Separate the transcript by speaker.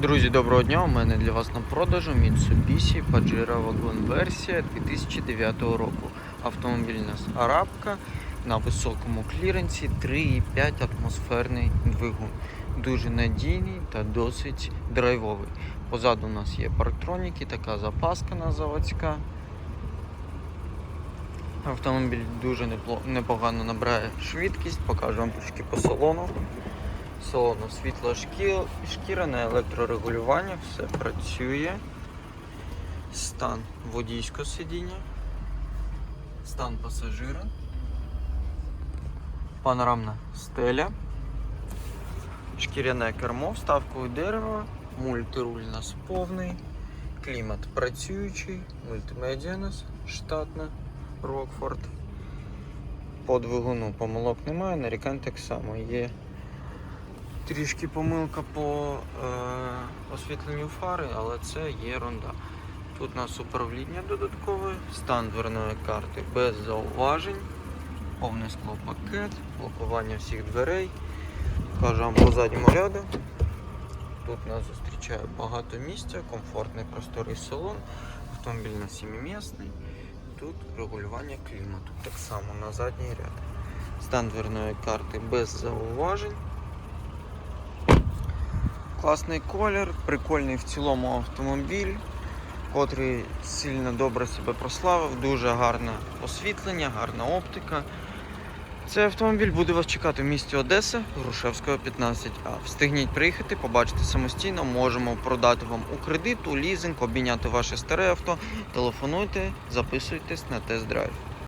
Speaker 1: Друзі, доброго дня! У мене для вас на продажу Mitsubishi Pajero Wagon версія 2009 року. Автомобіль у нас арабка на високому кліренсі 3,5 атмосферний двигун. Дуже надійний та досить драйвовий. Позаду у нас є парктроніки, така запаска на заводська. Автомобіль дуже непогано набирає швидкість, покажу вам трішки по салону. Салону світло на електрорегулювання, все працює. Стан водійського сидіння, стан пасажира, панорамна стеля, шкіряне кермо, вставкою дерева, мультируль у нас повний, клімат працюючий, мультимедіа у нас штатна, Рокфорд. По двигуну помилок немає, нарікань так само є. Трішки помилка по е, освітленню фари, але це є ерунда. Тут у нас управління додаткове, стан дверної карти без зауважень, повний склопакет, блокування всіх дверей. Кажу вам по задньому ряду. Тут нас зустрічає багато місця, комфортний просторий салон, автомобіль на 7-місний. Тут регулювання клімату. Так само на задній ряд. Стан дверної карти без зауважень. Класний колір, прикольний в цілому автомобіль, котрий сильно добре себе прославив, дуже гарне освітлення, гарна оптика. Цей автомобіль буде вас чекати в місті Одеса, Грушевського 15А. Встигніть приїхати, побачити самостійно, можемо продати вам у кредит, у лізинг, обміняти ваше старе авто. Телефонуйте, записуйтесь на тест-драйв.